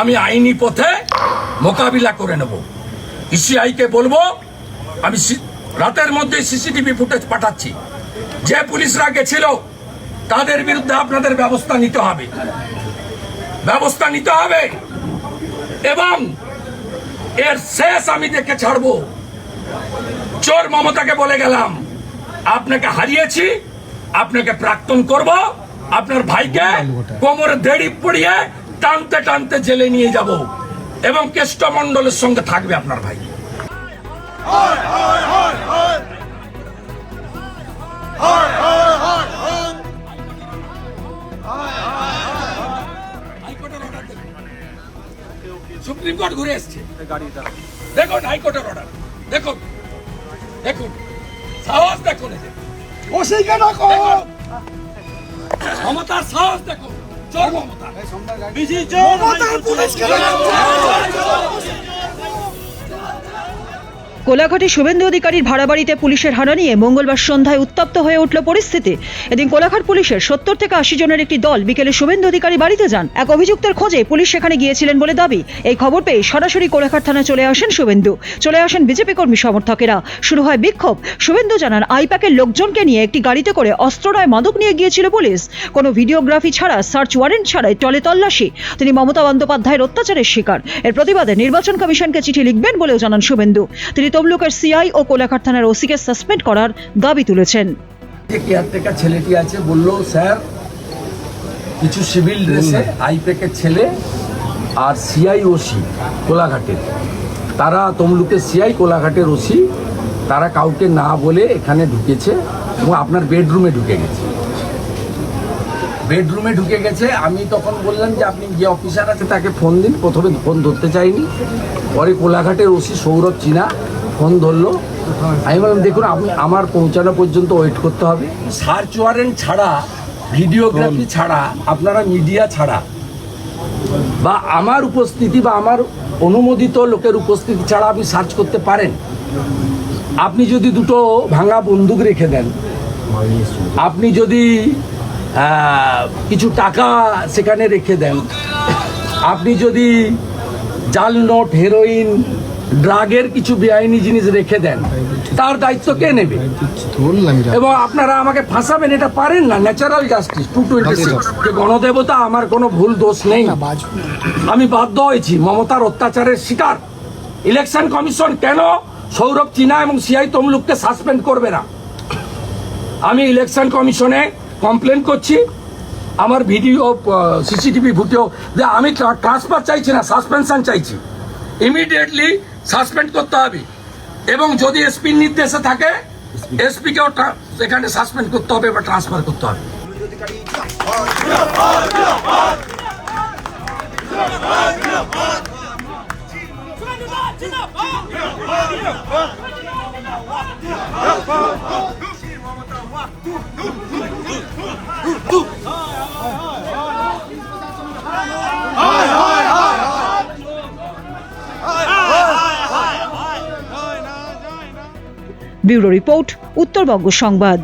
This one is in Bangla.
আমি আইনি পথে মোকাবিলা করে নেব। ইসিআইকে বলব, আমি রাতের মধ্যে সিসিটিভি ফুটেজ পাঠাচ্ছি। যে পুলিশরা গেছিল, তাদের বিরুদ্ধে আপনাদের ব্যবস্থা নিতে হবে। ব্যবস্থা নিতে হবে এবং এর শেষ আমি দেখে ছাড়বো। চোর মমতাকে বলে গেলাম, আপনাকে হারিয়েছি, আপনাকে প্রাক্তন করব, আপনার ভাইকে কোমরে দেড়ি পড়িয়ে টানতে টানতে জেলে নিয়ে যাব এবং কেষ্টমণ্ডলের সঙ্গে থাকবে আপনার ভাই। সুপ্রিম কোর্ট ঘুরে এসছে। দেখুন হাইকোর্টের অর্ডার দেখুন। দেখুন। সাহস দেখুন। ওসিকে ডাকো দেখুন। মমতার মমতা দেখুন চোর মমতা ডাকো কোলাঘাটে শুভেন্দু অধিকারীর ভাড়া বাড়িতে পুলিশের হানা নিয়ে মঙ্গলবার সন্ধ্যায় উত্তপ্ত হয়ে উঠল পরিস্থিতি। এদিন কোলাঘাট পুলিশের সত্তর থেকে আশি জনের একটি দল বিকেলে শুভেন্দু অধিকারী বাড়িতে যান। এক অভিযুক্তের খোঁজে পুলিশ সেখানে গিয়েছিলেন বলে দাবি। এই খবর পেয়ে সরাসরি কোলাঘাট থানায় চলে আসেন শুভেন্দু। চলে আসেন বিজেপি কর্মী সমর্থকেরা। শুরু হয় বিক্ষোভ। শুভেন্দু জানান, আইপ্যাকের লোকজনকে নিয়ে একটি গাড়িতে করে অস্ত্রনয় মাদক নিয়ে গিয়েছিল পুলিশ। কোনো ভিডিওগ্রাফি ছাড়া, সার্চ ওয়ারেন্ট ছাড়াই টলে তল্লাশি। তিনি মমতা বন্দ্যোপাধ্যায়ের অত্যাচারের শিকার। এর প্রতিবাদে নির্বাচন কমিশনকে চিঠি লিখবেন বলেও জানান শুভেন্দু। তিনি তমলুকের সিআই ও কোলাঘাট থানার ওসিকে সাসপেন্ড করার দাবি তুলেছেন। কেয়ারটেকার ছেলেটি আছে, বলল, স্যার, কিছু সিভিল ড্রেসে আইপ্যাকের ছেলে আর সিআই ওসি কোলাঘাটের। তারা তমলুকের সিআই কোলাঘাটের ওসি তারা কাউকে না বলে এখানে ঢুকেছে এবং আপনার বেডরুমে ঢুকে গেছে। বেডরুমে ঢুকে গেছে, আমি তখন বললাম যে, আপনি যে অফিসার আছে, তাকে ফোন দিন। প্রথমে ফোন ধরতে চাইনি। পরে কোলাঘাটের ওসি সৌরভ চিনা ফোন ধরলো। আমি বললাম দেখুন আমি আমার পৌঁছানো পর্যন্ত ওয়েট করতে হবে। সার্চ ওয়ারেন্ট ছাড়া ভিডিওগ্রাফি ছাড়া আপনারা মিডিয়া ছাড়া বা আমার উপস্থিতি বা আমার অনুমোদিত লোকের উপস্থিতি ছাড়া আপনি সার্চ করতে পারেন। আপনি যদি দুটো ভাঙা বন্দুক রেখে দেন আপনি যদি কিছু টাকা সেখানে রেখে দেন আপনি যদি জাল নোট হেরোইন ড্রাগের কিছু বেআইনি জিনিস রেখে দেন। তার দায়িত্ব কে নেবে? এবং আপনারা আমাকে ফাঁসাবেন, এটা পারেন না? Natural justice two twenty Ganadevata, আমার কোনো ভুল দোষ নেই। আমি বাধ্য হয়েছি, মমতার অত্যাচারের শিকার। ইলেকশন কমিশন কেন সৌরভ চিনা এবং সিআই তমলুককে সাসপেন্ড করবে না? আমি ইলেকশন কমিশনে কমপ্লেন করছি। আমার ভিডিও সিসিটিভি ফুটেও যে আমি ট্রান্সফার চাইছি না সাসপেনশন চাইছি। ইমিডিয়েটলি সাসপেন্ড করতে হবে। এবং যদি এসপির নির্দেশে থাকে, এসপিকেও সেখানে সাসপেন্ড করতে হবে বা ট্রান্সফার করতে হবে। ব্যুরো রিপোর্ট উত্তরবঙ্গ সংবাদ।